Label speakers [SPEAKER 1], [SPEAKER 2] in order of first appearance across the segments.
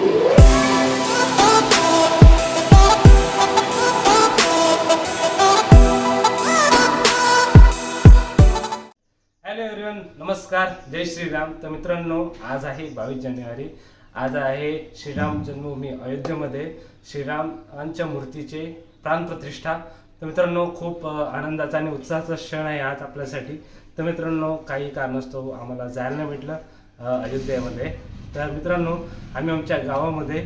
[SPEAKER 1] Hello everyone नमस्कार जय श्रीराम. तर मित्रांनो आज आहे बावीस जानेवारी. आज आहे श्रीराम जन्मभूमी अयोध्येमध्ये श्रीरामांच्या मूर्तीचे प्राणप्रतिष्ठा. तर मित्रांनो खूप आनंदाचा आणि उत्साहाचा क्षण आहे आज आपल्यासाठी. तर मित्रांनो काही कारणास्तव आम्हाला जायला नाही भेटलं अयोध्येमध्ये. तर मित्रांनो आम्ही आमच्या गावामध्ये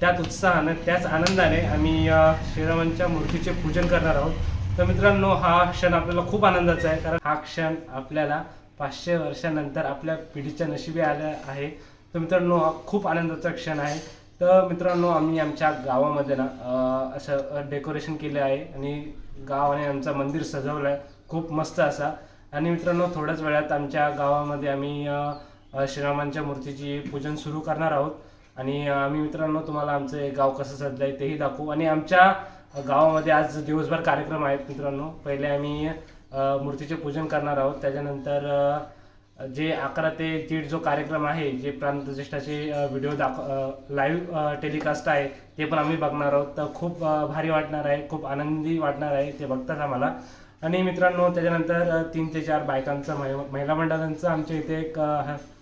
[SPEAKER 1] त्याच उत्साहानं त्याच आनंदाने आम्ही या श्रीरामांच्या मूर्तीचे पूजन करणार आहोत. तर मित्रांनो हा क्षण आपल्याला खूप आनंदाचा आहे कारण हा क्षण आपल्याला पाचशे वर्षानंतर आपल्या पिढीच्या नशिबी आल्या आहे. तर मित्रांनो हा खूप आनंदाचा क्षण आहे. तर मित्रांनो आम्ही आमच्या गावामध्ये ना असं डेकोरेशन केलं आहे आणि गावाने आमचं मंदिर सजवलं आहे. खूप मस्त असा. आणि मित्रांनो थोड्याच वेळात आमच्या गावामध्ये आम्ही श्रीरामांच्या मूर्तीची पूजन सुरू करणार आहोत. आणि आम्ही मित्रांनो तुम्हाला आमचं एक गाव कसं सजलं आहे तेही दाखवू. आणि आमच्या गावामध्ये आज दिवसभर कार्यक्रम आहेत मित्रांनो. पहिले आम्ही मूर्तीचे पूजन करणार आहोत. त्याच्यानंतर जे अकरा ते दीड जो कार्यक्रम आहे जे प्राणप्रतिष्ठाचे व्हिडिओ दाख लाईव्ह टेलिकास्ट आहे ते पण आम्ही बघणार आहोत. तर खूप भारी वाटणार आहे. खूप आनंदी वाटणार आहे ते बघताच आम्हाला. आणि मित्रांनो त्याच्यानंतर तीन ते चार बायकांचं महि- महिला मंडळांचं आमच्या इथे एक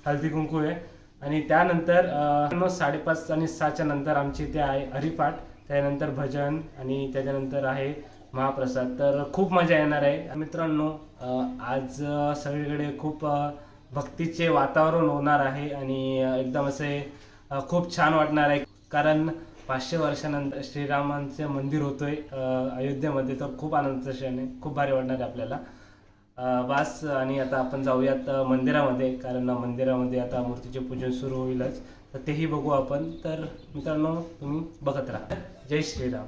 [SPEAKER 1] हळदी कुंकू आहे. आणि त्यानंतर साडेपाच आणि सहाच्या नंतर आमची इथे आहे हरिपाठ. त्यानंतर भजन आणि त्याच्यानंतर आहे महाप्रसाद. तर खूप मजा येणार आहे. मित्रांनो आज सगळीकडे खूप भक्तीचे वातावरण होणार आहे आणि एकदम असे खूप छान वाटणार आहे. कारण पाचशे वर्षानंतर श्रीरामांचे मंदिर होतोय अयोध्येमध्ये. तर खूप आनंदाचा क्षण आहे. खूप भारी वाटणार आहे आपल्याला. वास बास आणि आता आपण जाऊयात मंदिरामध्ये. कारण मंदिरामध्ये आता मूर्तीचे पूजन सुरू होईलच. तर तेही बघू आपण. तर मित्रांनो तुम्ही बघत राहा. जय श्रीराम.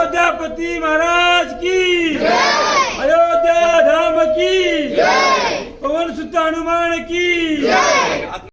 [SPEAKER 2] अयोध्यापति महाराज की अयोध्या धाम की पवन सुत हनुमान की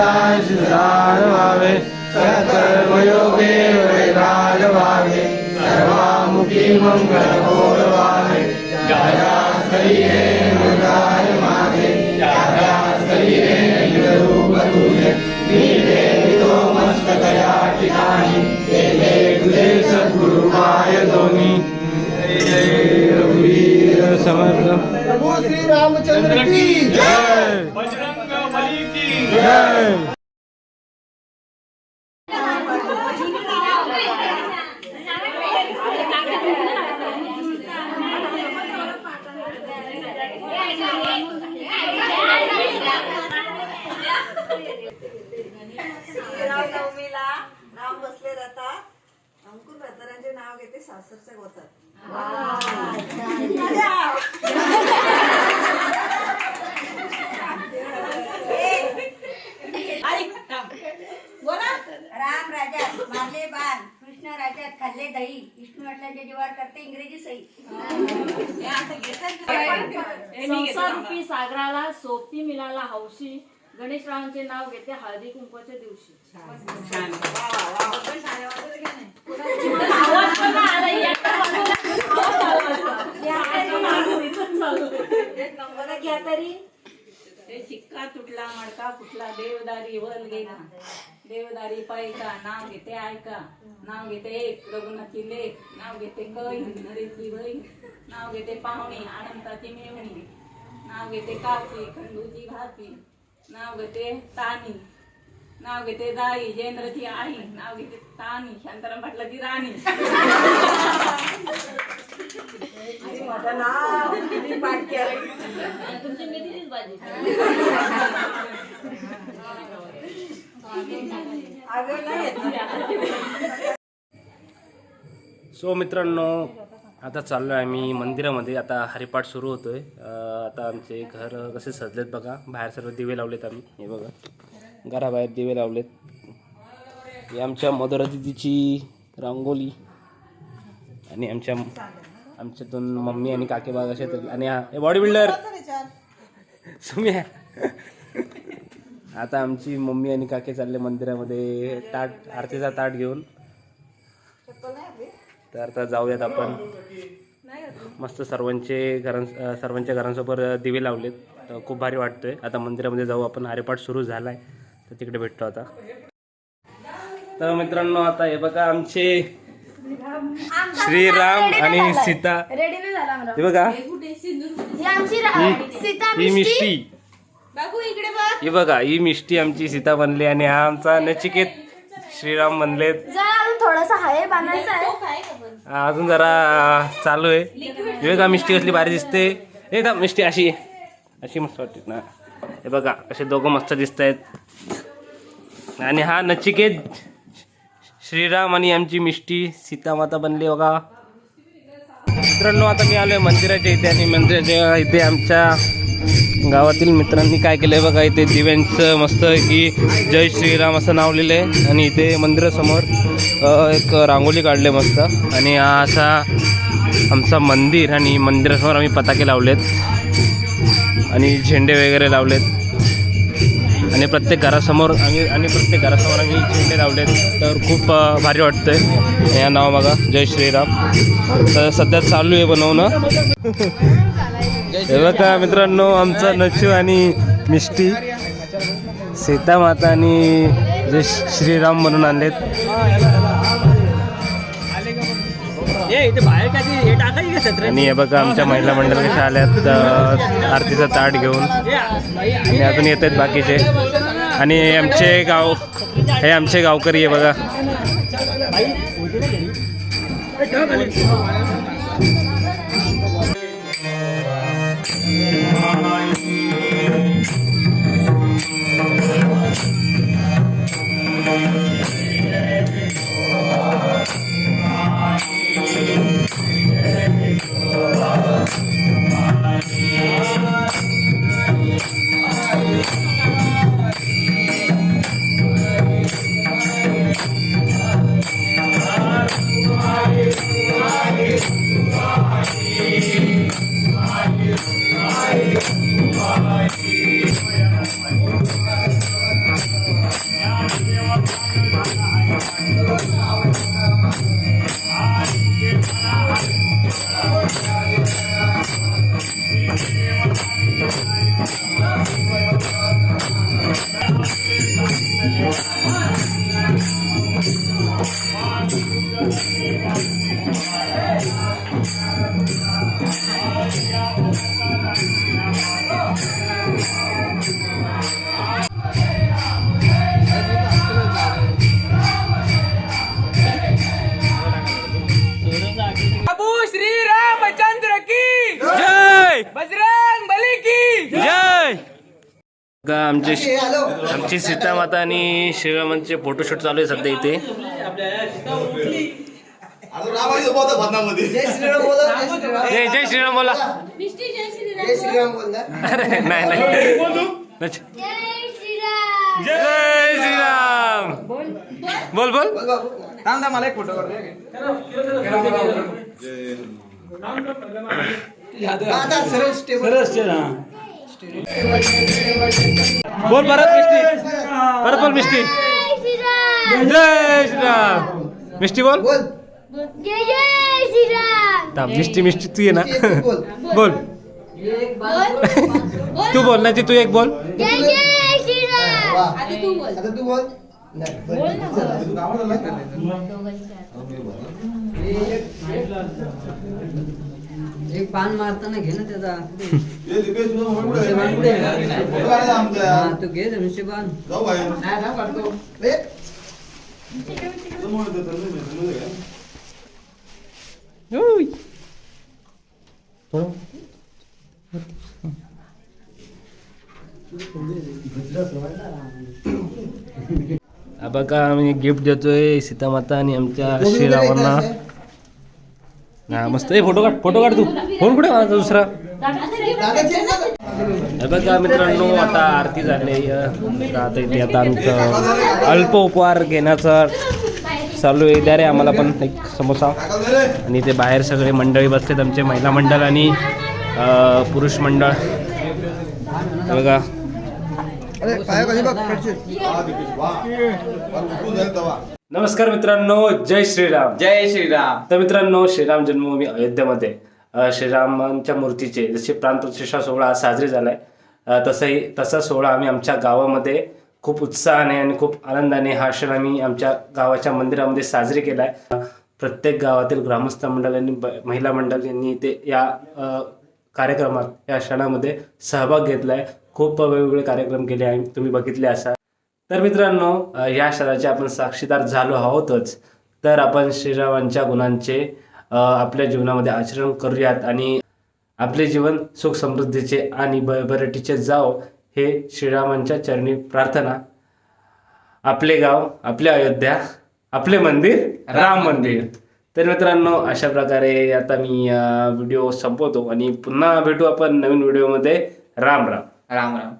[SPEAKER 3] देव संतांशी सार व्हावे सकर्मयोगे वैराग व्हावे सर्वामुखी मंगल गोड व्हावे ज्या शरीरे मृगाय मागे त्या शरीरे निरूप तुझे नीले तो मस्तक या ठिकाणी तेथे तुझे सद्गुरु माय दोन्ही रघुवीर समर्थ।
[SPEAKER 4] प्रभु श्री रामचंद्र की
[SPEAKER 5] नाव घेते सासरच्या गोतात.
[SPEAKER 6] राम राज्यात मारले बाण कृष्ण राज्यात खाल्ले दही. विष्णू वडिलांच्या जीवावर करते इंग्रजी सही.
[SPEAKER 7] संसारूपी सागराला सोबती मिळाला हौशी गणेशरावांचे नाव घेते हळदी कुंकवाच्या दिवशी आवाज पण नाही आला, एकटा बाजूला आवाज चालू आहे.
[SPEAKER 5] एक नंबर तरी?
[SPEAKER 8] ते शिक्का तुटला मडका कुठला? देवदारी वल गेला देवदारी पायका. नाव घेते ऐका नाव घेते एक रघुनाथची लेख. नाव घेते कै नरेशची बहीण नाव घेते पाहुणी आनंदाची मेवणी. नाव घेते काकी खंडूची भाती नाव घेते तानी. नाव घेते दाई जेंद्रची आई नाव घेते तानी शांताराम पाटलाची राणी.
[SPEAKER 5] आणि माझं नाव मी पाठ केलं
[SPEAKER 7] आणि तुमची मेथीचीच भाजी.
[SPEAKER 5] अगं नाही येत.
[SPEAKER 1] सो मित्रांनो आता चाललो आहे आम्ही मंदिरामध्ये. आता हरिपाठ सुरू होतोय. आता आमचे घर कसे सजलेत बघा. बाहेर सर्व दिवे लावलेत आम्ही. हे बघा. घराबाहेर दिवे लावलेत. आमच्या मधुरा दिदीची रांगोली आणि आमच्या आमच्यातून मम्मी आणि काके बाग असे आणि हा बॉडी बिल्डर सुम्या. आता आमची मम्मी आणि काके चालले मंदिरामध्ये ताट आरतीचा ताट घेऊन. तर आता जाऊयात आपण. मस्त सर्वांचे घरां सर्वांच्या घरांसोबत दिवे लावलेत. खूप भारी वाटतोय. आता मंदिरामध्ये जाऊ आपण. आरेपाठ सुरू झाला आहे तर तिकडे भेटतो आता. तर मित्रांनो आता हे बघा आमचे श्रीराम आणि सीता. हे बघा.
[SPEAKER 9] ही आमची रा- सीता
[SPEAKER 1] ही मिष्टी. ही बघा ही मिष्टी आमची सीता बनली आणि हा आमचा नचिकेत श्रीराम बनलेत.
[SPEAKER 9] जरा अजून थोडासा आहे बांधायचा आहे.
[SPEAKER 1] अजून जरा चालू आहे. हे बघा मिष्टी कसली भारी दिसते. हे मिष्टी अशी. अशी मस्त वाटते ना. हे बघा असे दोघं मस्त दिसत आहेत आणि हा नचिकेत श्रीराम आणि आमची मिष्टी सीतामाता बनली बघा. मित्रांनो आता मी आलोय मंदिराच्या इथे आणि मंदिराच्या इथे आमच्या गावातील मित्रांनी काय केलंय बघा इथे दिव्यांचं मस्त की जय श्रीराम असं नाव लिहिलंय. आणि इथे मंदिरासमोर एक रांगोली काढले मस्त. आणि हा असा आमचा मंदिर आणि मंदिरासमोर आम्ही पताके लावलेत. आणि झेंडे वगैरे लावलेत. आणि प्रत्येक घरासमोर आम्ही आणि प्रत्येक घरासमोर आम्ही झेंडे लावले तर खूप भारी वाटतंय. या नाव बघा जय श्रीराम. तर सध्या चालू आहे बनवणं. हे का मित्रांनो आमचा नचू आणि मिष्टी. सीता माता आणि जे श्रीराम म्हणून आणलेत. आणि हे बघा आमच्या महिला मंडळ कशा आल्यात आरतीचं ताट घेऊन आणि अजून येत आहेत बाकीचे. आणि हे आमचे गाव हे आमचे गावकरी आहे बघा.
[SPEAKER 5] का
[SPEAKER 1] आमचे आमची सीता माता आणि श्रीरामांचे फोटोशूट चालू आहे सध्या इथे.
[SPEAKER 4] जय श्रीराम बोला जय श्रीराम.
[SPEAKER 1] जय जय श्रीराम बोला. अरे नाही नाही. जय श्रीराम. बोल. बोल
[SPEAKER 4] थांब मला एक फोटो काढू आता सरळ स्टेप
[SPEAKER 1] बोल परत मिस्टी परत बोल मिस्टी जय श्रीराम. मिस्टी बोल.
[SPEAKER 4] बोल.
[SPEAKER 9] जय जय श्रीराम.
[SPEAKER 1] थांब, मिस्टी मिस्टी तू ये ना.
[SPEAKER 4] बोल.
[SPEAKER 1] बोल. तू बोल नाही तू एक बोल.
[SPEAKER 9] जय जय श्रीराम.
[SPEAKER 4] वा. आता तू बोल. आता तू बोल. नाही
[SPEAKER 5] एक पान मारताना घे ना त्याचा. तू घे धनुष्यबाण
[SPEAKER 4] ए,
[SPEAKER 1] हा बघा आम्ही गिफ्ट देतोय सीतामाता आणि आमच्या श्रीरामांना हा मस्त. ए फोटो काढ फोटो काढ तू. फोन कुठे माझा दुसरा? हे बघा मित्रांनो आता आरती झाली आता इथे आता आमचं अल्प उपहार घेण्याचं चालू आहे. द्या रे आम्हाला पण एक समोसा. आणि ते बाहेर सगळे मंडळी बसलेत आमचे महिला मंडळ आणि पुरुष मंडळ. हे बघा. नमस्कार मित्रांनो जय श्रीराम.
[SPEAKER 3] जय श्रीराम.
[SPEAKER 1] तर मित्रांनो श्रीराम जन्मभूमी अयोध्येमध्ये. अ, श्रीरामांच्या मूर्तीचे जसे प्राणप्रतिष्ठा सोहळा आज साजरे झालाय अ, तसंही तसा सोहळा आम्ही आमच्या गावामध्ये खूप उत्साहाने आणि खूप आनंदाने हा क्षण आम्ही आमच्या गावाच्या मंदिरामध्ये साजरे केला आहे प्रत्येक गावातील ग्रामस्थ मंडळ आणि ब- महिला मंडळ यांनी ते या अ, कार्यक्रमात या क्षणामध्ये सहभाग घेतला आहे खूप वेगवेगळे कार्यक्रम केले आहे तुम्ही बघितले असाल. तर मित्रांनो या शहराचे आपण साक्षीदार झालो आहोतच. तर आपण श्रीरामांच्या गुणांचे आपल्या जीवनामध्ये आचरण करूयात आणि आपले जीवन सुख समृद्धीचे आणि भरभराटीचे जाव हे श्रीरामांच्या चरणी प्रार्थना. आपले गाव आपले अयोध्या आपले मंदिर राम मंदिर. तर मित्रांनो अशा प्रकारे आता मी व्हिडिओ संपवतो आणि पुन्हा भेटू आपण नवीन व्हिडिओमध्ये. राम राम.
[SPEAKER 3] राम राम.